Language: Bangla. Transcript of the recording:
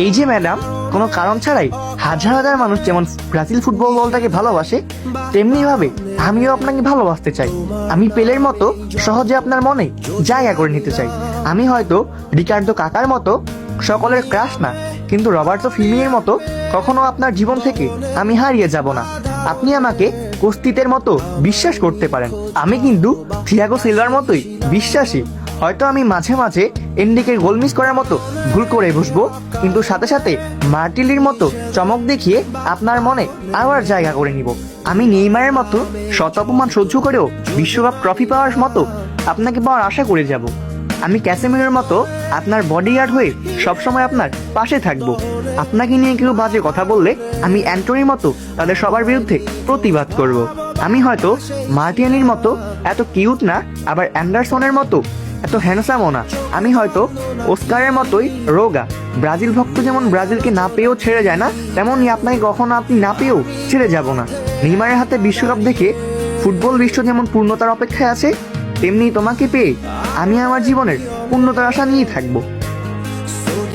এই যে ম্যাডাম, কোনো কারণ ছাড়াই হাজার হাজার মানুষ যেমন ব্রাজিল ফুটবল দলটাকে ভালোবাসে, তেমনি ভাবে আমিও আপনাকে ভালোবাসতে চাই। আমি পেলের মতো সহজে আপনার মনে জায়গা করে নিতে চাই। আমি হয়তো রিকার্ডো কাকার মতো সকলের ক্রাশ না, কিন্তু রবার্টো ফিল্মিয়ের মতো কখনো আপনার জীবন থেকে আমি হারিয়ে যাব না। আপনি আমাকে কুস্তিতের মতো বিশ্বাস করতে পারেন। আমি কিন্তু থিয়াগো সিলভার মতোই বিশ্বাসী। হয়তো আমি মাঝে মাঝে এন্ডিকে গোল মিস করার মতো ভুল করে বসবো, কিন্তু সাথে সাথে মার্টিলির মতো চমক দেখিয়ে আপনার মনে আবার জায়গা করে নিব। আমি নেইমারের মতো শত অপমান সহ্য করেও বিশ্বকাপ ট্রফি পাওয়ার মতো আপনাকে পাওয়ার আশা করে যাব। আমি ক্যাসেমিরের মতো আপনার বডিগার্ড হয়ে সবসময় আপনার পাশে থাকব। আপনাকে নিয়ে কেউ বাজে কথা বললে আমি অ্যান্টনির মতো তাদের সবার বিরুদ্ধে প্রতিবাদ করব। আমি হয়তো মার্টিয়ানির মতো এত কিউট না, আবার অ্যান্ডারসনের মতো এত হ্যান্ডসামও না। আমি হয়তো ওস্কারের মতোই রোগা। ব্রাজিল ভক্ত যেমন ব্রাজিলকে না পেয়েও ছেড়ে যায় না, তেমনই আপনাকে কখনো আপনি না পেয়েও ছেড়ে যাব না। নেইমারের হাতে বিশ্বকাপ দেখে ফুটবল বিশ্ব যেমন পূর্ণতার অপেক্ষায় আছে, তেমনি তোমাকে পেয়ে আমি আমার জীবনের পূর্ণতার আশা নিয়েই থাকব।